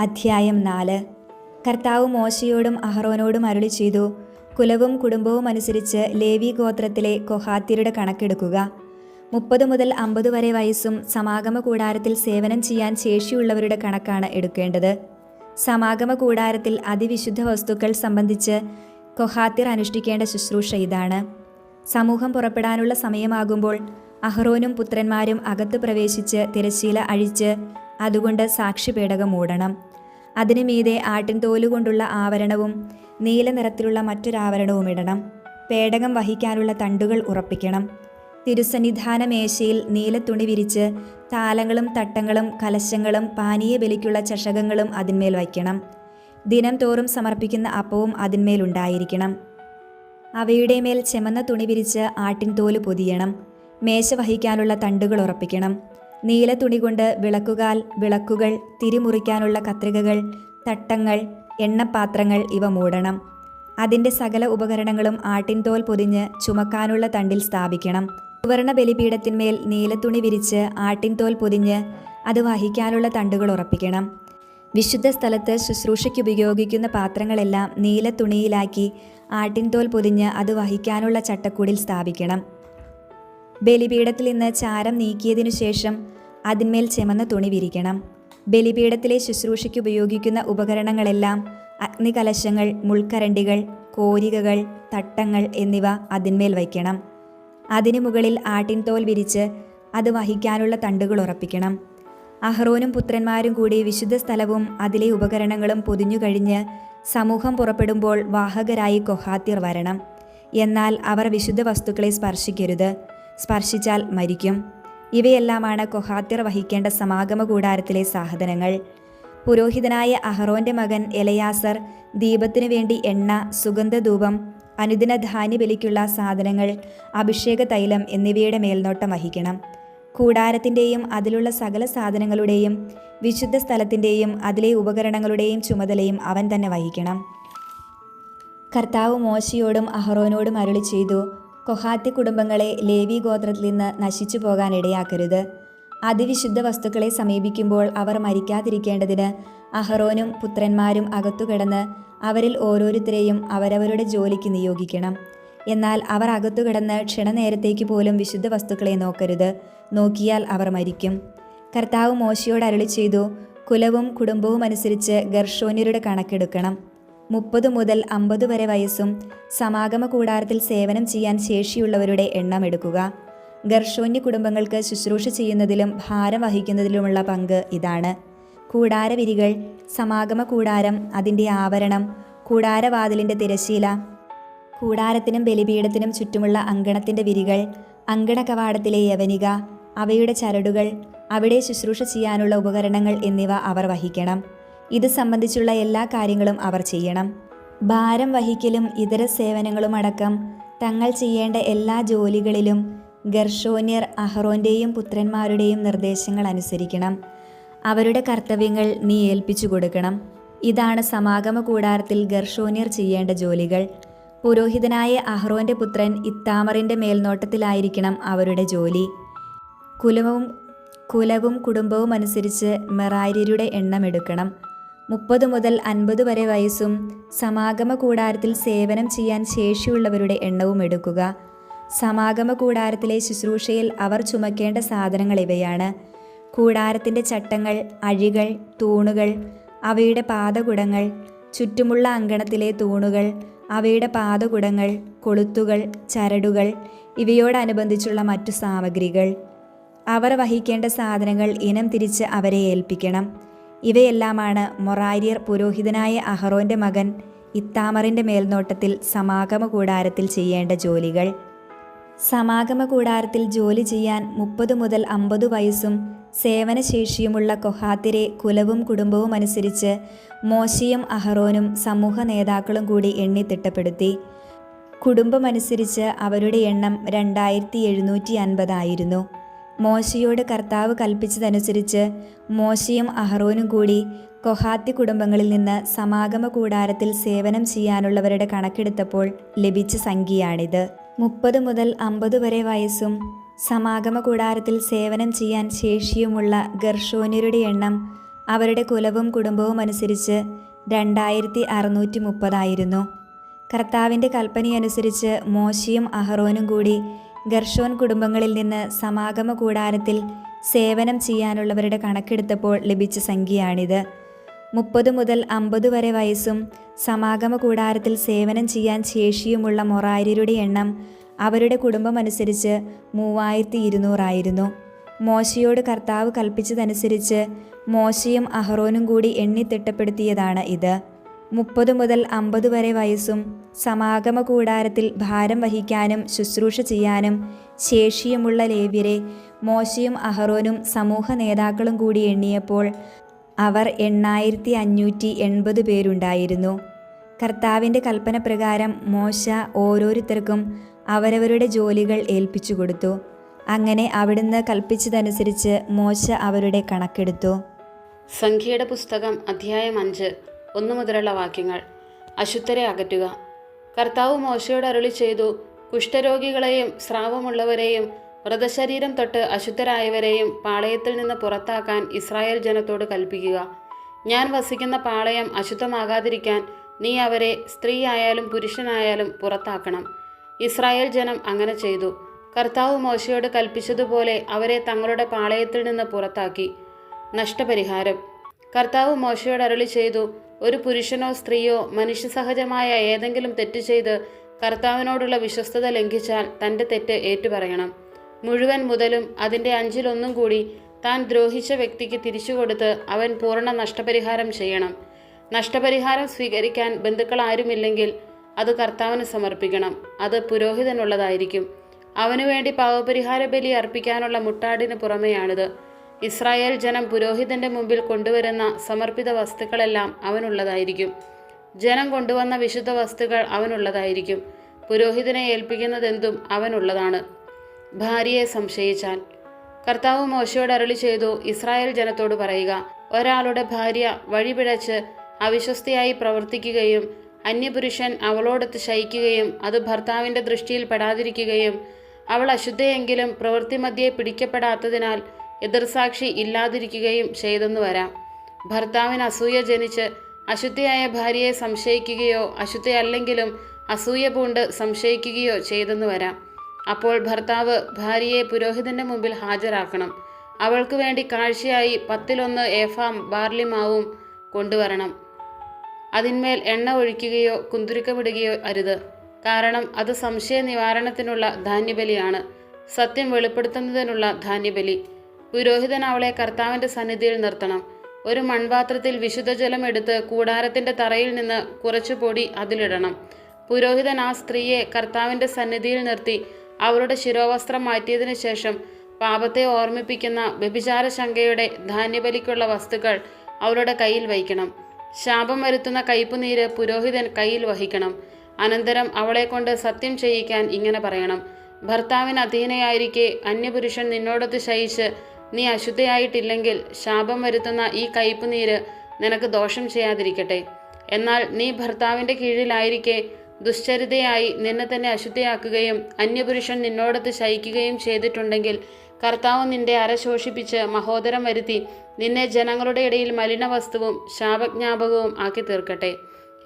അധ്യായം നാല്. കർത്താവ് മോശയോടും അഹ്റോനോടും അരുളി ചെയ്തു കുലവും കുടുംബവും അനുസരിച്ച് ലേവി ഗോത്രത്തിലെ കൊഹാത്തിരുടെ കണക്കെടുക്കുക. മുപ്പത് മുതൽ അമ്പത് വരെ വയസ്സും സമാഗമ കൂടാരത്തിൽ സേവനം ചെയ്യാൻ ശേഷിയുള്ളവരുടെ കണക്കാണ് എടുക്കേണ്ടത്. സമാഗമ കൂടാരത്തിൽ അതിവിശുദ്ധ വസ്തുക്കൾ സംബന്ധിച്ച് കൊഹാത്തിർ അനുഷ്ഠിക്കേണ്ട ശുശ്രൂഷ ഇതാണ്. സമൂഹം പുറപ്പെടാനുള്ള സമയമാകുമ്പോൾ അഹ്റോനും പുത്രന്മാരും അകത്ത് പ്രവേശിച്ച് തിരശ്ശീല അഴിച്ച് അതുകൊണ്ട് സാക്ഷിപേടകം മൂടണം. അതിനു മീതെ ആട്ടിൻ തോലുകൊണ്ടുള്ള ആവരണവും നീല നിറത്തിലുള്ള മറ്റൊരാവരണവും ഇടണം. പേടകം വഹിക്കാനുള്ള തണ്ടുകൾ ഉറപ്പിക്കണം. തിരുസന്നിധാന മേശയിൽ നീല തുണി വിരിച്ച് താലങ്ങളും തട്ടങ്ങളും കലശങ്ങളും പാനീയ ബലിക്കുള്ള ചഷകങ്ങളും അതിന്മേൽ വയ്ക്കണം. ദിനം തോറും സമർപ്പിക്കുന്ന അപ്പവും അതിന്മേലുണ്ടായിരിക്കണം അവയുടെ മേൽ ചെമന്ന തുണി വിരിച്ച് ആട്ടിൻ തോൽ പൊതിയണം. മേശ വഹിക്കാനുള്ള തണ്ടുകൾ ഉറപ്പിക്കണം. നീല തുണി കൊണ്ട് വിളക്കുകാൽ വിളക്കുകൾ തിരിമുറിക്കാനുള്ള കത്രികകൾ തട്ടങ്ങൾ എണ്ണപ്പാത്രങ്ങൾ ഇവ മൂടണം. അതിന്റെ സകല ഉപകരണങ്ങളും ആട്ടിൻതോൽ പൊതിഞ്ഞ് ചുമക്കാനുള്ള തണ്ടിൽ സ്ഥാപിക്കണം. സുവർണ ബലിപീഠത്തിന്മേൽ തുണി വിരിച്ച് ആട്ടിൻതോൽ പൊതിഞ്ഞ് അത് വഹിക്കാനുള്ള തണ്ടുകൾ ഉറപ്പിക്കണം. വിശുദ്ധ സ്ഥലത്ത് ശുശ്രൂഷയ്ക്ക് ഉപയോഗിക്കുന്ന പാത്രങ്ങളെല്ലാം നീല തുണിയിലാക്കി ആട്ടിൻതോൽ പൊതിഞ്ഞ് അത് വഹിക്കാനുള്ള ചട്ടക്കൂടിൽ സ്ഥാപിക്കണം. ബലിപീഠത്തിൽ നിന്ന് ചാരം നീക്കിയതിനു ശേഷം അതിന്മേൽ ചെമന്ന തുണി വിരിക്കണം. ബലിപീഠത്തിലെ ശുശ്രൂഷയ്ക്ക് ഉപയോഗിക്കുന്ന ഉപകരണങ്ങളെല്ലാം അഗ്നികലശങ്ങൾ മുൾക്കരണ്ടികൾ കോരികകൾ തട്ടങ്ങൾ എന്നിവ അതിന്മേൽ വയ്ക്കണം. അതിനു മുകളിൽ ആട്ടിൻ തോൽ വിരിച്ച് അത് വഹിക്കാനുള്ള തണ്ടുകൾ ഉറപ്പിക്കണം. അഹ്റോനും പുത്രന്മാരും കൂടി വിശുദ്ധ സ്ഥലവും അതിലെ ഉപകരണങ്ങളും പൊതിഞ്ഞു കഴിഞ്ഞ് സമൂഹം പുറപ്പെടുമ്പോൾ വാഹകരായി കൊഹാത്തിർ വരണം. എന്നാൽ അവർ വിശുദ്ധ വസ്തുക്കളെ സ്പർശിക്കരുത്. സ്പർശിച്ചാൽ മരിക്കും. ഇവയെല്ലാമാണ് കൊഹാത്തിർ വഹിക്കേണ്ട സമാഗമ കൂടാരത്തിലെ സാധനങ്ങൾ. പുരോഹിതനായ അഹറോന്റെ മകൻ എലയാസർ ദീപത്തിനു വേണ്ടി എണ്ണ സുഗന്ധധൂപം അനുദിന ധാന്യബലിക്കുള്ള സാധനങ്ങൾ അഭിഷേക തൈലം എന്നിവയുടെ മേൽനോട്ടം വഹിക്കണം. കൂടാരത്തിന്റെയും അതിലുള്ള സകല സാധനങ്ങളുടെയും വിശുദ്ധ സ്ഥലത്തിന്റെയും അതിലെ ഉപകരണങ്ങളുടെയും ചുമതലയും അവൻ തന്നെ വഹിക്കണം. കർത്താവ് മോശയോടും അഹറോനോടും അരുളി ചെയ്തു കൊഹാത്തി കുടുംബങ്ങളെ ലേവി ഗോത്രത്തിൽ നിന്ന് നശിച്ചു പോകാൻ ഇടയാക്കരുത്. അതിവിശുദ്ധ വസ്തുക്കളെ സമീപിക്കുമ്പോൾ അവർ മരിക്കാതിരിക്കേണ്ടതിന് അഹറോനും പുത്രന്മാരും അകത്തു കിടന്ന് അവരിൽ ഓരോരുത്തരെയും അവരവരുടെ ജോലിക്ക് നിയോഗിക്കണം. എന്നാൽ അവർ അകത്തു കിടന്ന് ക്ഷണനേരത്തേക്ക് പോലും വിശുദ്ധ വസ്തുക്കളെ നോക്കരുത്. നോക്കിയാൽ അവർ മരിക്കും. കർത്താവ് മോശയോട് അരളി ചെയ്തു കുലവും കുടുംബവും അനുസരിച്ച് ഗർഷോന്യരുടെ കണക്കെടുക്കണം. മുപ്പത് മുതൽ അമ്പത് വരെ വയസ്സും സമാഗമ കൂടാരത്തിൽ സേവനം ചെയ്യാൻ ശേഷിയുള്ളവരുടെ എണ്ണം എടുക്കുക. ഗർഷോന്യ കുടുംബങ്ങൾക്ക് ശുശ്രൂഷ ചെയ്യുന്നതിലും ഭാരം വഹിക്കുന്നതിലുമുള്ള പങ്ക് ഇതാണ്. കൂടാരവിരികൾ സമാഗമ കൂടാരം അതിന്റെ ആവരണം കൂടാരവാതിലിന്റെ തിരശീല കൂടാരത്തിനും ബലിപീഠത്തിനും ചുറ്റുമുള്ള അങ്കണത്തിന്റെ വിരികൾ അങ്കണ കവാടത്തിലെ യവനിക അവയുടെ ചരടുകൾ അവിടെ ശുശ്രൂഷ ചെയ്യാനുള്ള ഉപകരണങ്ങൾ എന്നിവ അവർ വഹിക്കണം. ഇത് സംബന്ധിച്ചുള്ള എല്ലാ കാര്യങ്ങളും അവർ ചെയ്യണം. ഭാരം വഹിക്കലും ഇതര സേവനങ്ങളും അടക്കം തങ്ങൾ ചെയ്യേണ്ട എല്ലാ ജോലികളിലും ഗർഷോന്യർ അഹ്റോന്റെയും പുത്രന്മാരുടെയും നിർദ്ദേശങ്ങൾ അനുസരിക്കണം. അവരുടെ കർത്തവ്യങ്ങൾ നീ ഏൽപ്പിച്ചു കൊടുക്കണം. ഇതാണ് സമാഗമ കൂടാരത്തിൽ ഗർഷോന്യർ ചെയ്യേണ്ട ജോലികൾ. പുരോഹിതനായ അഹ്റോന്റെ പുത്രൻ ഇത്താമറിന്റെ മേൽനോട്ടത്തിലായിരിക്കണം അവരുടെ ജോലി. കുലവും കുലവും കുടുംബവും അനുസരിച്ച് മെറാര്യരുടെ എണ്ണം എടുക്കണം. മുപ്പത് മുതൽ അൻപത് വരെ വയസ്സും സമാഗമ കൂടാരത്തിൽ സേവനം ചെയ്യാൻ ശേഷിയുള്ളവരുടെ എണ്ണവും എടുക്കുക. സമാഗമ കൂടാരത്തിലെ ശുശ്രൂഷയിൽ അവർ ചുമക്കേണ്ട സാധനങ്ങൾ ഇവയാണ്. കൂടാരത്തിന്റെ ചട്ടങ്ങൾ അഴികൾ തൂണുകൾ അവയുടെ പാതകുടങ്ങൾ ചുറ്റുമുള്ള അങ്കണത്തിലെ തൂണുകൾ അവയുടെ പാതകുടങ്ങൾ കൊളുത്തുകൾ ചരടുകൾ ഇവയോടനുബന്ധിച്ചുള്ള മറ്റു സാമഗ്രികൾ. അവർ വഹിക്കേണ്ട സാധനങ്ങൾ ഇനം തിരിച്ച് അവരെ ഏൽപ്പിക്കണം. ഇവയെല്ലാമാണ് മൊറാരിയർ പുരോഹിതനായ അഹറോന്റെ മകൻ ഇത്താമറിന്റെ മേൽനോട്ടത്തിൽ സമാഗമ കൂടാരത്തിൽ ചെയ്യേണ്ട ജോലികൾ. സമാഗമ കൂടാരത്തിൽ ജോലി ചെയ്യാൻ മുപ്പത് മുതൽ അമ്പത് വയസ്സും സേവനശേഷിയുമുള്ള കൊഹാത്തിരെ കുലവും കുടുംബവും അനുസരിച്ച് മോശിയും അഹറോനും സമൂഹ നേതാക്കളും കൂടി എണ്ണി തിട്ടപ്പെടുത്തി. കുടുംബമനുസരിച്ച് അവരുടെ എണ്ണം രണ്ടായിരത്തി എഴുന്നൂറ്റി അൻപതായിരുന്നു മോശയോട് കർത്താവ് കൽപ്പിച്ചതനുസരിച്ച് മോശയും അഹ്റോനും കൂടി കൊഹാത്തി കുടുംബങ്ങളിൽ നിന്ന് സമാഗമ കൂടാരത്തിൽ സേവനം ചെയ്യാനുള്ളവരുടെ കണക്കെടുത്തപ്പോൾ ലഭിച്ച സംഖ്യയാണിത്. മുപ്പത് മുതൽ അമ്പത് വരെ വയസ്സും സമാഗമ കൂടാരത്തിൽ സേവനം ചെയ്യാൻ ശേഷിയുമുള്ള ഗർഷോന്യരുടെ എണ്ണം അവരുടെ കുലവും കുടുംബവും അനുസരിച്ച് രണ്ടായിരത്തി അറുന്നൂറ്റി മുപ്പതായിരുന്നു കർത്താവിന്റെ കൽപ്പനയനുസരിച്ച് മോശയും അഹ്റോനും കൂടി ഗർഷോൻ കുടുംബങ്ങളിൽ നിന്ന് സമാഗമ കൂടാരത്തിൽ സേവനം ചെയ്യാനുള്ളവരുടെ കണക്കെടുത്തപ്പോൾ ലഭിച്ച സംഖ്യയാണിത്. മുപ്പത് മുതൽ അമ്പത് വരെ വയസ്സും സമാഗമ കൂടാരത്തിൽ സേവനം ചെയ്യാൻ ശേഷിയുമുള്ള മൊറാര്യരുടെ എണ്ണം അവരുടെ കുടുംബമനുസരിച്ച് മൂവായിരത്തി ഇരുന്നൂറായിരുന്നു മോശയോട് കർത്താവ് കൽപ്പിച്ചതനുസരിച്ച് മോശയും അഹ്റോനും കൂടി എണ്ണി തിട്ടപ്പെടുത്തിയതാണ് ഇത്. മുപ്പത് മുതൽ അമ്പത് വരെ വയസ്സും സമാഗമ കൂടാരത്തിൽ ഭാരം വഹിക്കാനും ശുശ്രൂഷ ചെയ്യാനും ശേഷിയുമുള്ള ലേവ്യരെ മോശയും അഹറോനും സമൂഹ നേതാക്കളും കൂടി എണ്ണിയപ്പോൾ അവർ എണ്ണായിരത്തി അഞ്ഞൂറ്റി എൺപത് പേരുണ്ടായിരുന്നു. കർത്താവിന്റെ കൽപ്പന പ്രകാരം മോശ ഓരോരുത്തർക്കും അവരവരുടെ ജോലികൾ ഏൽപ്പിച്ചു കൊടുത്തു. അങ്ങനെ അവിടുന്ന് കൽപ്പിച്ചതനുസരിച്ച് മോശ അവരുടെ കണക്കെടുത്തു. സംഖ്യയുടെ പുസ്തകം അധ്യായം അഞ്ച്. ഒന്നു മുതലുള്ള വാക്യങ്ങൾ. അശുദ്ധരെ അകറ്റുക. കർത്താവ് മോശയോട് അരുളി ചെയ്തു കുഷ്ഠരോഗികളെയും സ്രാവമുള്ളവരെയും വ്രതശരീരം തൊട്ട് അശുദ്ധരായവരെയും പാളയത്തിൽ നിന്ന് പുറത്താക്കാൻ ഇസ്രായേൽ ജനത്തോട് കൽപ്പിക്കുക. ഞാൻ വസിക്കുന്ന പാളയം അശുദ്ധമാകാതിരിക്കാൻ നീ അവരെ സ്ത്രീയായാലും പുരുഷനായാലും പുറത്താക്കണം. ഇസ്രായേൽ ജനം അങ്ങനെ ചെയ്തു. കർത്താവ് മോശയോട് കൽപ്പിച്ചതുപോലെ അവരെ തങ്ങളുടെ പാളയത്തിൽ നിന്ന് പുറത്താക്കി. നഷ്ടപരിഹാരം. കർത്താവ് മോശയോട് അരുളി ചെയ്തു ഒരു പുരുഷനോ സ്ത്രീയോ മനുഷ്യസഹജമായ ഏതെങ്കിലും തെറ്റ് ചെയ്ത് കർത്താവിനോടുള്ള വിശ്വസ്തത ലംഘിച്ചാൽ തന്റെ തെറ്റ് ഏറ്റുപറയണം. മുഴുവൻ മുതലും അതിന്റെ അഞ്ചിലൊന്നും കൂടി താൻ ദ്രോഹിച്ച വ്യക്തിക്ക് തിരിച്ചു കൊടുത്ത് അവൻ പൂർണ നഷ്ടപരിഹാരം ചെയ്യണം. നഷ്ടപരിഹാരം സ്വീകരിക്കാൻ ബന്ധുക്കൾ ആരുമില്ലെങ്കിൽ അത് കർത്താവിന് സമർപ്പിക്കണം. അത് പുരോഹിതനുള്ളതായിരിക്കും. അവനു വേണ്ടി പാവപരിഹാര ബലി അർപ്പിക്കാനുള്ള മുട്ടാടിന് പുറമെയാണിത്. ഇസ്രായേൽ ജനം പുരോഹിതന്റെ മുമ്പിൽ കൊണ്ടുവരുന്ന സമർപ്പിത വസ്തുക്കളെല്ലാം അവനുള്ളതായിരിക്കും. ജനം കൊണ്ടുവന്ന വിശുദ്ധ വസ്തുക്കൾ അവനുള്ളതായിരിക്കും. പുരോഹിതനെ ഏൽപ്പിക്കുന്നതെന്തും അവനുള്ളതാണ്. ഭാര്യയെ സംശയിച്ചാൽ. കർത്താവ് മോശയോട് അരളി ചെയ്തു ഇസ്രായേൽ ജനത്തോട് പറയുക ഒരാളുടെ ഭാര്യ വഴിപിഴച്ച് അവിശ്വസ്തയായി പ്രവർത്തിക്കുകയും അന്യപുരുഷൻ അവളോടൊത്ത് ശയിക്കുകയും അത് ഭർത്താവിന്റെ ദൃഷ്ടിയിൽ പെടാതിരിക്കുകയും അവൾ അശുദ്ധയെങ്കിലും പ്രവൃത്തിമധ്യേ പിടിക്കപ്പെടാത്തതിനാൽ എതിർസാക്ഷി ഇല്ലാതിരിക്കുകയും ചെയ്തെന്ന് വരാം. ഭർത്താവിന് അസൂയ ജനിച്ച് അശുദ്ധയായ ഭാര്യയെ സംശയിക്കുകയോ അശുദ്ധയല്ലെങ്കിലും അസൂയ പൂണ്ട് സംശയിക്കുകയോ ചെയ്തെന്ന് വരാം. അപ്പോൾ ഭർത്താവ് ഭാര്യയെ പുരോഹിതന്റെ മുമ്പിൽ ഹാജരാക്കണം. അവൾക്ക് വേണ്ടി കാഴ്ചയായി പത്തിലൊന്ന് ഏഫാം ബാർലി മാവും കൊണ്ടുവരണം. അതിന്മേൽ എണ്ണ ഒഴിക്കുകയോ കുന്തുരുക്കമിടുകയോ അരുത്. കാരണം അത് സംശയ നിവാരണത്തിനുള്ള ധാന്യബലിയാണ്. സത്യം വെളിപ്പെടുത്തുന്നതിനുള്ള ധാന്യബലി. പുരോഹിതൻ അവളെ കർത്താവിന്റെ സന്നിധിയിൽ നിർത്തണം. ഒരു മൺപാത്രത്തിൽ വിശുദ്ധജലം എടുത്ത് കൂടാരത്തിന്റെ തറയിൽ നിന്ന് കുറച്ചു പൊടി അതിലിടണം. പുരോഹിതൻ ആ സ്ത്രീയെ കർത്താവിന്റെ സന്നിധിയിൽ നിർത്തി അവളുടെ ശിരോവസ്ത്രം മാറ്റിയതിനു ശേഷം പാപത്തെ ഓർമ്മിപ്പിക്കുന്ന വ്യഭിചാര ശങ്കയുടെ ധാന്യബലിക്കുള്ള വസ്തുക്കൾ അവളുടെ കയ്യിൽ വഹിക്കണം ശാപം വരുത്തുന്ന കയ്പുനീര് പുരോഹിതൻ കയ്യിൽ വഹിക്കണം. അനന്തരം അവളെ കൊണ്ട് സത്യം ചെയ്യിക്കാൻ ഇങ്ങനെ പറയണം. ഭർത്താവിന് അധീനയായിരിക്കെ അന്യപുരുഷൻ നിന്നോടൊത്ത് ശയിച്ച് നീ അശുദ്ധയായിട്ടില്ലെങ്കിൽ ശാപം വരുത്തുന്ന ഈ കയ്പുനീര് നിനക്ക് ദോഷം ചെയ്യാതിരിക്കട്ടെ. എന്നാൽ നീ ഭർത്താവിന്റെ കീഴിലായിരിക്കെ ദുശ്ചരിതയായി നിന്നെ തന്നെ അശുദ്ധയാക്കുകയും അന്യപുരുഷൻ നിന്നോടത്ത് ശയിക്കുകയും ചെയ്തിട്ടുണ്ടെങ്കിൽ കർത്താവ് നിന്റെ അര ശോഷിപ്പിച്ച് മഹോദരം വരുത്തി നിന്നെ ജനങ്ങളുടെ ഇടയിൽ മലിന വസ്തുവും ശാപജ്ഞാപകവും ആക്കി തീർക്കട്ടെ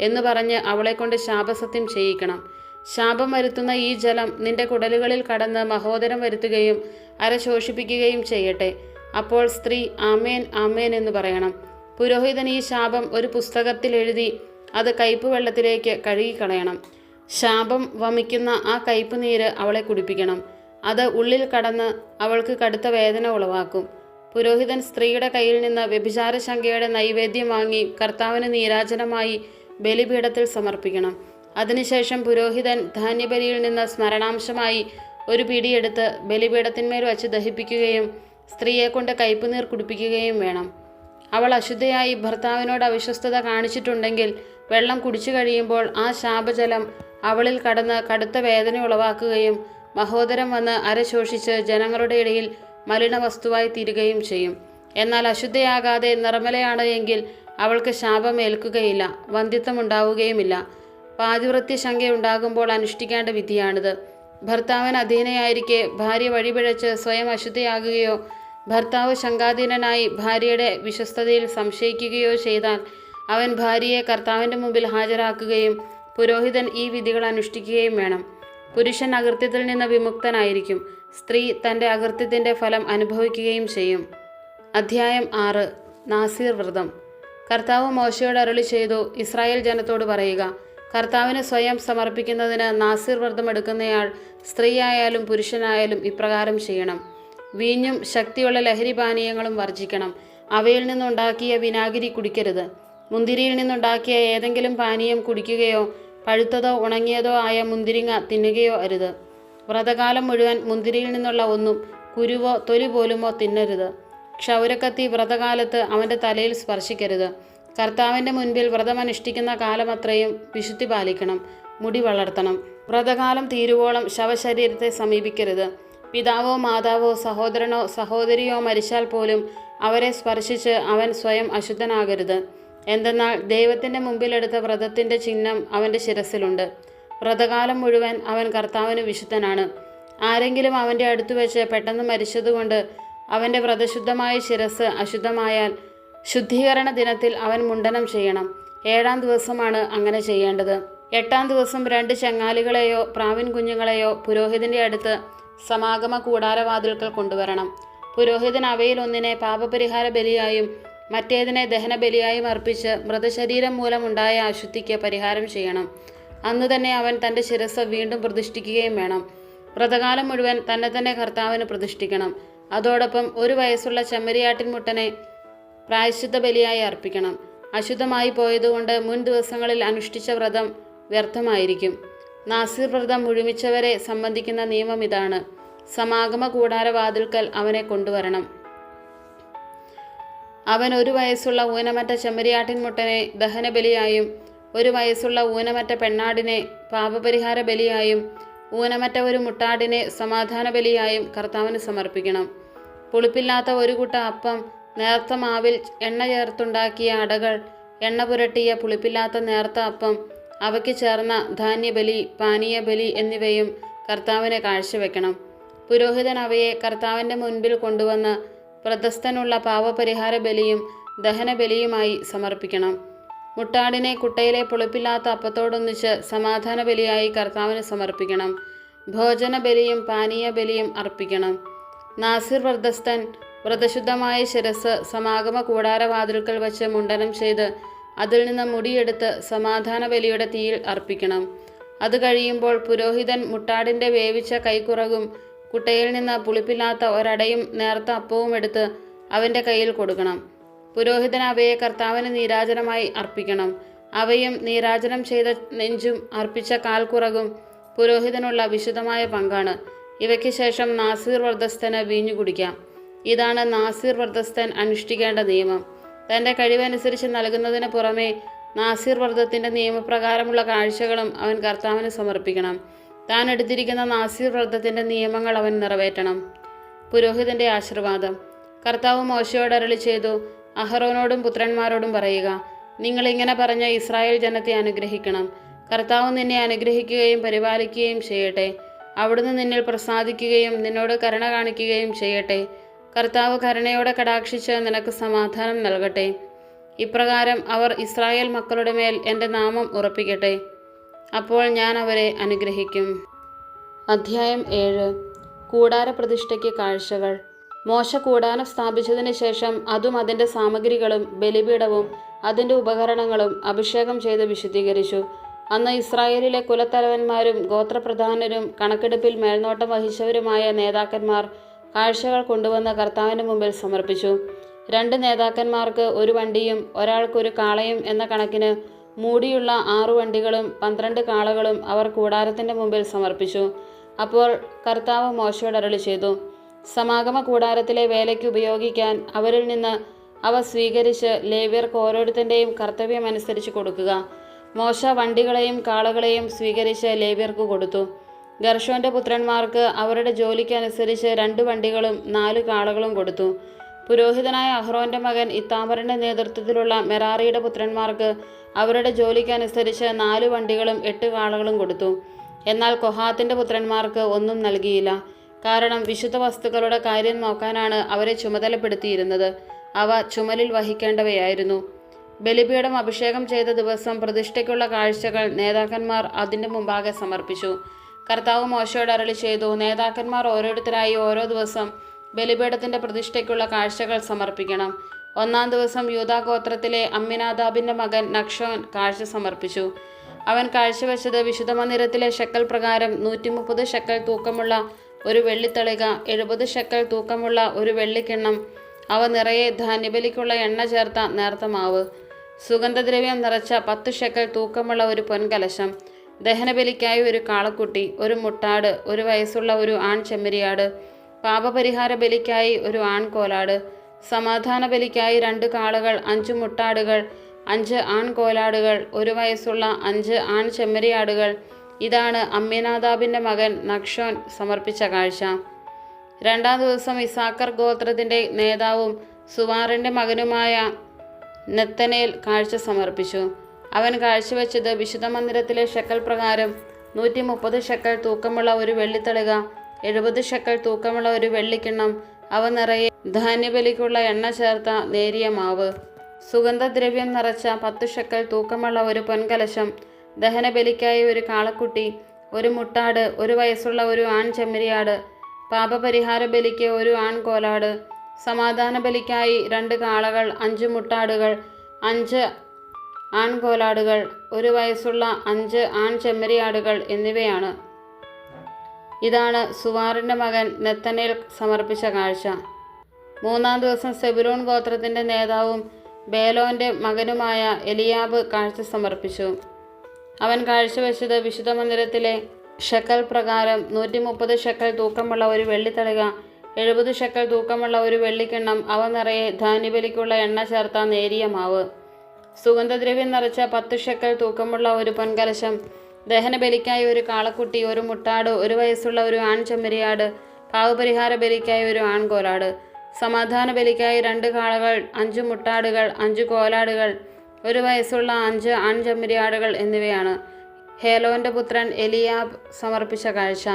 എന്ന് പറഞ്ഞ് അവളെക്കൊണ്ട് ശാപസത്യം ചെയ്യിക്കണം. ശാപം വരുത്തുന്ന ഈ ജലം നിന്റെ കുടലുകളിൽ കടന്ന് മഹോദരം വരുത്തുകയും അരശോഷിപ്പിക്കുകയും ചെയ്യട്ടെ. അപ്പോൾ സ്ത്രീ ആമേൻ ആമേൻ എന്ന് പറയണം. പുരോഹിതൻ ഈ ശാപം ഒരു പുസ്തകത്തിൽ എഴുതി അത് കയ്പ് വെള്ളത്തിലേക്ക് കഴുകിക്കളയണം. ശാപം വമിക്കുന്ന ആ കയ്പ് നീര് അവളെ കുടിപ്പിക്കണം. അത് ഉള്ളിൽ കടന്ന് അവൾക്ക് കടുത്ത വേദന ഉളവാക്കും. പുരോഹിതൻ സ്ത്രീയുടെ കയ്യിൽ നിന്ന് വ്യഭിചാര ശങ്കയുടെ നൈവേദ്യം വാങ്ങി കർത്താവിന് നീരാജനമായി ബലിപീഠത്തിൽ സമർപ്പിക്കണം. അതിനുശേഷം പുരോഹിതൻ ധാന്യബലിയിൽ നിന്ന് സ്മരണാംശമായി ഒരു പിടിയെടുത്ത് ബലിപീഠത്തിന്മേൽ വച്ച് ദഹിപ്പിക്കുകയും സ്ത്രീയെ കൊണ്ട് കയ്പുനീർ കുടിപ്പിക്കുകയും വേണം. അവൾ അശുദ്ധയായി ഭർത്താവിനോട് അവിശ്വസ്തത കാണിച്ചിട്ടുണ്ടെങ്കിൽ വെള്ളം കുടിച്ചു കഴിയുമ്പോൾ ആ ശാപജലം അവളിൽ കടന്ന് കടുത്ത വേദന ഉളവാക്കുകയും മഹോദരം വന്ന് അരശോഷിച്ച് ജനങ്ങളുടെ ഇടയിൽ മലിന വസ്തുവായി തീരുകയും ചെയ്യും. എന്നാൽ അശുദ്ധയാകാതെ നിർമ്മലയാണ് എങ്കിൽ അവൾക്ക് ശാപമേൽക്കുകയില്ല വന്ധ്യത്വം ഉണ്ടാവുകയുമില്ല പാതിവൃത്യ ശങ്കയുണ്ടാകുമ്പോൾ അനുഷ്ഠിക്കേണ്ട വിധിയാണിത്. ഭർത്താവിന് അധീനയായിരിക്കെ ഭാര്യ വഴിപിഴച്ച് സ്വയം അശുദ്ധയാകുകയോ ഭർത്താവ് ശങ്കാധീനനായി ഭാര്യയുടെ വിശ്വസ്തതയിൽ സംശയിക്കുകയോ ചെയ്താൽ അവൻ ഭാര്യയെ കർത്താവിന്റെ മുമ്പിൽ ഹാജരാക്കുകയും പുരോഹിതൻ ഈ വിധികൾ അനുഷ്ഠിക്കുകയും വേണം. പുരുഷൻ അകൃത്യത്തിൽ നിന്ന് വിമുക്തനായിരിക്കും. സ്ത്രീ തന്റെ അകൃത്യത്തിന്റെ ഫലം അനുഭവിക്കുകയും ചെയ്യും. അധ്യായം ആറ്. നാസീർ വ്രതം. കർത്താവ് മോശയോട് അരളി ചെയ്തു ഇസ്രായേൽ ജനത്തോട് പറയുക കർത്താവിന് സ്വയം സമർപ്പിക്കുന്നതിന് നാസിർ വ്രതം എടുക്കുന്നയാൾ സ്ത്രീയായാലും പുരുഷനായാലും ഇപ്രകാരം ചെയ്യണം. വീഞ്ഞും ശക്തിയുള്ള ലഹരി പാനീയങ്ങളും വർജിക്കണം അവയിൽ നിന്നുണ്ടാക്കിയ വിനാഗിരി കുടിക്കരുത്. മുന്തിരിയിൽ നിന്നുണ്ടാക്കിയ ഏതെങ്കിലും പാനീയം കുടിക്കുകയോ പഴുത്തതോ ഉണങ്ങിയതോ ആയ മുന്തിരിങ്ങ തിന്നുകയോ അരുത്. വ്രതകാലം മുഴുവൻ മുന്തിരിയിൽ നിന്നുള്ള ഒന്നും കുരുവോ തൊലി പോലുമോ തിന്നരുത്. ക്ഷൗരക്കത്തി വ്രതകാലത്ത് അവന്റെ തലയിൽ സ്പർശിക്കരുത്. കർത്താവിന്റെ മുൻപിൽ വ്രതമനുഷ്ഠിക്കുന്ന കാലമത്രയും വിശുദ്ധി പാലിക്കണം മുടി വളർത്തണം. വ്രതകാലം തീരുവോളം ശവശരീരത്തെ സമീപിക്കരുത്. പിതാവോ മാതാവോ സഹോദരനോ സഹോദരിയോ മരിച്ചാൽ പോലും അവരെ സ്പർശിച്ച് അവൻ സ്വയം അശുദ്ധനാകരുത്. എന്തെന്നാൽ ദൈവത്തിന്റെ മുമ്പിലെടുത്ത വ്രതത്തിന്റെ ചിഹ്നം അവന്റെ ശിരസിലുണ്ട് വ്രതകാലം മുഴുവൻ അവൻ കർത്താവിന് വിശുദ്ധനാണ്. ആരെങ്കിലും അവന്റെ അടുത്ത് വെച്ച് പെട്ടെന്ന് മരിച്ചതുകൊണ്ട് അവന്റെ വ്രതശുദ്ധമായ ശിരസ് അശുദ്ധമായാൽ ശുദ്ധീകരണ ദിനത്തിൽ അവൻ മുണ്ടനം ചെയ്യണം. ഏഴാം ദിവസമാണ് അങ്ങനെ ചെയ്യേണ്ടത്. എട്ടാം ദിവസം രണ്ട് ചങ്ങാലികളെയോ പ്രാവിൻ കുഞ്ഞുങ്ങളെയോ പുരോഹിതന്റെ അടുത്ത് സമാഗമ കൂടാരവാതിൽക്കൽ കൊണ്ടുവരണം. പുരോഹിതൻ അവയിൽ ഒന്നിനെ പാപപരിഹാര ബലിയായും മറ്റേതിനെ ദഹനബലിയായും അർപ്പിച്ച് മൃതശരീരം മൂലമുണ്ടായ അശുദ്ധിക്ക് പരിഹാരം ചെയ്യണം. അന്നു തന്നെ അവൻ തന്റെ ശിരസ് വീണ്ടും പ്രതിഷ്ഠിക്കുകയും വേണം. വ്രതകാലം മുഴുവൻ തന്നെ തന്നെ കർത്താവിന് പ്രതിഷ്ഠിക്കണം. അതോടൊപ്പം ഒരു വയസ്സുള്ള ചെമ്മരിയാട്ടിൻ മുട്ടനെ പ്രായശ്ചിത്ത ബലിയായി അർപ്പിക്കണം. അശുദ്ധമായി പോയതുകൊണ്ട് മുൻ ദിവസങ്ങളിൽ അനുഷ്ഠിച്ച വ്രതം വ്യർത്ഥമായിരിക്കും. നാസിർ വ്രതം മുഴുമിച്ചവരെ സംബന്ധിക്കുന്ന നിയമം ഇതാണ്. സമാഗമ കൂടാരവാതിൽക്കൽ അവനെ കൊണ്ടുവരണം. അവൻ ഒരു വയസ്സുള്ള ഊനമറ്റ ചെമ്മരിയാട്ടിൻ മുട്ടനെ ദഹനബലിയായും ഒരു വയസ്സുള്ള ഊനമറ്റ പെണ്ണാടിനെ പാപപരിഹാര ബലിയായും ഊനമറ്റ ഒരു മുട്ടാടിനെ സമാധാന ബലിയായും കർത്താവിന് സമർപ്പിക്കണം. പുളിപ്പില്ലാത്ത ഒരു കുട്ട അപ്പം നേർത്ത മാവിൽ എണ്ണ ചേർത്തുണ്ടാക്കിയ അടകൾ എണ്ണ പുരട്ടിയ പുളിപ്പില്ലാത്ത നേർത്ത അപ്പം അവയ്ക്ക് ചേർന്ന ധാന്യബലി പാനീയബലി എന്നിവയും കർത്താവിനെ കാഴ്ചവെക്കണം. പുരോഹിതൻ അവയെ കർത്താവിന്റെ മുൻപിൽ കൊണ്ടുവന്ന് പ്രദസ്ഥനുള്ള പാവപരിഹാര ബലിയും ദഹനബലിയുമായി സമർപ്പിക്കണം. മുട്ടാടിനെ കുട്ടയിലെ പുളിപ്പില്ലാത്ത അപ്പത്തോടൊന്നിച്ച് സമാധാന ബലിയായി കർത്താവിന് സമർപ്പിക്കണം. ഭോജന ബലിയും പാനീയ ബലിയും അർപ്പിക്കണം. നാസിർ വ്രതസ്ഥൻ വ്രതശുദ്ധമായ ശിരസ് സമാഗമ കൂടാരവാതിൽക്കൽ വച്ച് മുണ്ടനം ചെയ്ത് അതിൽ നിന്ന് മുടിയെടുത്ത് സമാധാന ബലിയുടെ തീയിൽ അർപ്പിക്കണം. അത് കഴിയുമ്പോൾ പുരോഹിതൻ മുട്ടാടിന്റെ വേവിച്ച കൈക്കുറകും കുട്ടയിൽ നിന്ന് പുളിപ്പില്ലാത്ത ഒരടയും നേർത്ത അപ്പവും എടുത്ത് അവന്റെ കയ്യിൽ കൊടുക്കണം. പുരോഹിതൻ അവയെ കർത്താവിന് നീരാജനമായി അർപ്പിക്കണം. അവയും നീരാജനം ചെയ്ത നെഞ്ചും അർപ്പിച്ച കാൽക്കുറകും പുരോഹിതനുള്ള വിശുദ്ധമായ പങ്കാണ്. ഇവയ്ക്ക് ശേഷം നാസീർ വർദ്ധസ്ഥന് വീഞ്ഞു കുടിക്കാം. ഇതാണ് നാസിർ വ്രതസ്ഥൻ അനുഷ്ഠിക്കേണ്ട നിയമം. തന്റെ കഴിവനുസരിച്ച് നൽകുന്നതിന് പുറമെ നാസിർ വ്രതത്തിന്റെ നിയമപ്രകാരമുള്ള കാഴ്ചകളും അവൻ കർത്താവിന് സമർപ്പിക്കണം. താൻ എടുത്തിരിക്കുന്ന നാസിർ വ്രതത്തിന്റെ നിയമങ്ങൾ അവൻ നിറവേറ്റണം. പുരോഹിതന്റെ ആശീർവാദം. കർത്താവ് മോശയോട് അരളി ചെയ്തു അഹറോനോടും പുത്രന്മാരോടും പറയുക നിങ്ങൾ ഇങ്ങനെ പറഞ്ഞ ഇസ്രായേൽ ജനത്തെ അനുഗ്രഹിക്കണം. കർത്താവ് നിന്നെ അനുഗ്രഹിക്കുകയും പരിപാലിക്കുകയും ചെയ്യട്ടെ. അവിടുന്ന് നിന്നിൽ പ്രസാദിക്കുകയും നിന്നോട് കരുണ കാണിക്കുകയും ചെയ്യട്ടെ. കർത്താവ് കരുണയോടെ കടാക്ഷിച്ച് നിനക്ക് സമാധാനം നൽകട്ടെ. ഇപ്രകാരം അവർ ഇസ്രായേൽ മക്കളുടെ മേൽ എന്റെ നാമം ഉറപ്പിക്കട്ടെ. അപ്പോൾ ഞാൻ അവരെ അനുഗ്രഹിക്കും. അധ്യായം ഏഴ്. കൂടാര പ്രതിഷ്ഠയ്ക്ക് കാഴ്ചകൾ. മോശ കൂടാരം സ്ഥാപിച്ചതിന് ശേഷം അതും അതിന്റെ സാമഗ്രികളും ബലിപീഠവും അതിന്റെ ഉപകരണങ്ങളും അഭിഷേകം ചെയ്ത് വിശുദ്ധീകരിച്ചു. അന്ന് ഇസ്രായേലിലെ കുലത്തലവന്മാരും ഗോത്രപ്രധാനരും കണക്കെടുപ്പിൽ മേൽനോട്ടം വഹിച്ചവരുമായ നേതാക്കന്മാർ കാഴ്ചകൾ കൊണ്ടുവന്ന കർത്താവിന്റെ മുമ്പിൽ സമർപ്പിച്ചു. രണ്ട് നേതാക്കന്മാർക്ക് ഒരു വണ്ടിയും ഒരാൾക്കൊരു കാളയും എന്ന കണക്കിന് മൂടിയുള്ള ആറു വണ്ടികളും പന്ത്രണ്ട് കാളകളും അവർ കൂടാരത്തിന്റെ മുമ്പിൽ സമർപ്പിച്ചു. അപ്പോൾ കർത്താവ് മോശയോട് അരളി ചെയ്തു സമാഗമ കൂടാരത്തിലെ വേലയ്ക്ക് ഉപയോഗിക്കാൻ അവരിൽ നിന്ന് അവ സ്വീകരിച്ച് ലേവ്യർക്ക് ഓരോരുത്തന്റെയും കർത്തവ്യമനുസരിച്ച് കൊടുക്കുക. മോശ വണ്ടികളെയും കാളകളെയും സ്വീകരിച്ച് ലേവ്യർക്ക് കൊടുത്തു. ഗർഷോന്റെ പുത്രന്മാർക്ക് അവരുടെ ജോലിക്കനുസരിച്ച് രണ്ട് വണ്ടികളും നാല് കാളകളും കൊടുത്തു. പുരോഹിതനായ അഹ്റോന്റെ മകൻ ഇത്താമറിന്റെ നേതൃത്വത്തിലുള്ള മെറാറിയുടെ പുത്രന്മാർക്ക് അവരുടെ ജോലിക്കനുസരിച്ച് നാല് വണ്ടികളും എട്ട് കാളകളും കൊടുത്തു. എന്നാൽ കൊഹാത്തിന്റെ പുത്രന്മാർക്ക് ഒന്നും നൽകിയില്ല. കാരണം വിശുദ്ധ വസ്തുക്കളുടെ കാര്യം നോക്കാനാണ് അവരെ ചുമതലപ്പെടുത്തിയിരുന്നത്. അവ ചുമലിൽ വഹിക്കേണ്ടവയായിരുന്നു. ബലിപീഠം അഭിഷേകം ചെയ്ത ദിവസം പ്രതിഷ്ഠയ്ക്കുള്ള കാഴ്ചകൾ നേതാക്കന്മാർ അതിന്റെ മുമ്പാകെ സമർപ്പിച്ചു. കർത്താവ് മോശയോട് അരളി ചെയ്തു. നേതാക്കന്മാർ ഓരോരുത്തരായി ഓരോ ദിവസം ബലിപീഠത്തിന്റെ പ്രതിഷ്ഠയ്ക്കുള്ള കാഴ്ചകൾ സമർപ്പിക്കണം. ഒന്നാം ദിവസം യൂതാഗോത്രത്തിലെ അമ്മിനാദാബിന്റെ മകൻ നക്ഷോൻ കാഴ്ച സമർപ്പിച്ചു. അവൻ കാഴ്ചവെച്ചത് വിശുദ്ധ മന്ദിരത്തിലെ ഷക്കൽ പ്രകാരം നൂറ്റി മുപ്പത് ഷക്കൽ തൂക്കമുള്ള ഒരു വെള്ളിത്തളിക എഴുപത് ഷക്കൽ തൂക്കമുള്ള ഒരു വെള്ളിക്കിണ്ണം അവ നിറയെ ധാന്യബലിക്കുള്ള എണ്ണ ചേർത്ത നേർത്ത മാവ്. സുഗന്ധദ്രവ്യം നിറച്ച പത്ത് ഷക്കൽ തൂക്കമുള്ള ഒരു പൊൻകലശം. ദഹനബലിക്കായി ഒരു കാളക്കുട്ടി ഒരു മുട്ടാട് ഒരു വയസ്സുള്ള ഒരു ആൺ ചെമ്മരിയാട് പാപപരിഹാര ബലിക്കായി ഒരു ആൺ കോലാട് സമാധാന ബലിക്കായി രണ്ട് കാളകൾ അഞ്ച് മുട്ടാടുകൾ അഞ്ച് ആൺ കോലാടുകൾ ഒരു വയസ്സുള്ള അഞ്ച് ആൺ ചെമ്മരിയാടുകൾ. ഇതാണ് അമ്മിനാദാബിന്റെ മകൻ നക്ഷോൻ സമർപ്പിച്ച കാഴ്ച. രണ്ടാം ദിവസം ഇസാക്കർ ഗോത്രത്തിന്റെ നേതാവും സുവാറിന്റെ മകനുമായ നെത്തനേൽ കാഴ്ച സമർപ്പിച്ചു. അവൻ കാഴ്ചവെച്ചത് വിശുദ്ധ മന്ദിരത്തിലെ ഷെക്കൽ പ്രകാരം നൂറ്റി മുപ്പത് ഷെക്കൽ തൂക്കമുള്ള ഒരു വെള്ളിത്തളിക എഴുപത് ഷെക്കൽ തൂക്കമുള്ള ഒരു വെള്ളിക്കിണ്ണം അവ നിറയെ ധാന്യബലിക്കുള്ള എണ്ണ ചേർത്ത നേരിയ മാവ്. സുഗന്ധദ്രവ്യം നിറച്ച പത്ത് ഷെക്കൽ തൂക്കമുള്ള ഒരു പൊൻകലശം ദഹനബലിക്കായി ഒരു കാളക്കുട്ടി ഒരു മുട്ടാട് ഒരു വയസ്സുള്ള ഒരു ആൺ ചെമ്മരിയാട് പാപപരിഹാര ബലിക്ക് ഒരു ആൺ കോലാട് സമാധാന ബലിക്കായി രണ്ട് കാളകൾ അഞ്ച് മുട്ടാടുകൾ അഞ്ച് ആൺകോലാടുകൾ ഒരു വയസ്സുള്ള അഞ്ച് ആൺ ചെമ്മരിയാടുകൾ എന്നിവയാണ്. ഇതാണ് സുവാറിന്റെ മകൻ നെത്തനേൽ സമർപ്പിച്ച കാഴ്ച. മൂന്നാം ദിവസം സെബുലോൺ ഗോത്രത്തിന്റെ നേതാവും ബേലോന്റെ മകനുമായ എലിയാബ് കാഴ്ച സമർപ്പിച്ചു. അവൻ കാഴ്ചവെച്ചത് വിശുദ്ധ മന്ദിരത്തിലെ ഷക്കൽ പ്രകാരം നൂറ്റി മുപ്പത് ഷക്കൽ തൂക്കമുള്ള ഒരു വെള്ളിത്തളിക എഴുപത് ഷക്കൽ തൂക്കമുള്ള ഒരു വെള്ളിക്കിണ്ണം അവ നിറയെ ധാന്യബലിക്കുള്ള എണ്ണ ചേർത്ത നേരിയ മാവ്. സുഗന്ധദ്രവ്യം നിറച്ച പത്ത് ഷെക്കൽ തൂക്കമുള്ള ഒരു പൊൻകലശം ദഹന ബലിക്കായി ഒരു കാളക്കുട്ടി ഒരു മുട്ടാട് ഒരു വയസ്സുള്ള ഒരു ആൺ ചെമ്മരിയാട് പാവപരിഹാര ബലിക്കായി ഒരു ആൺകോലാട് സമാധാന ബലിക്കായി രണ്ട് കാളകൾ അഞ്ച് മുട്ടാടുകൾ അഞ്ച് കോലാടുകൾ ഒരു വയസ്സുള്ള അഞ്ച് ആൺ ചെമ്മരിയാടുകൾ എന്നിവയാണ് ഹേലോന്റെ പുത്രൻ എലിയാബ് സമർപ്പിച്ച കാഴ്ച.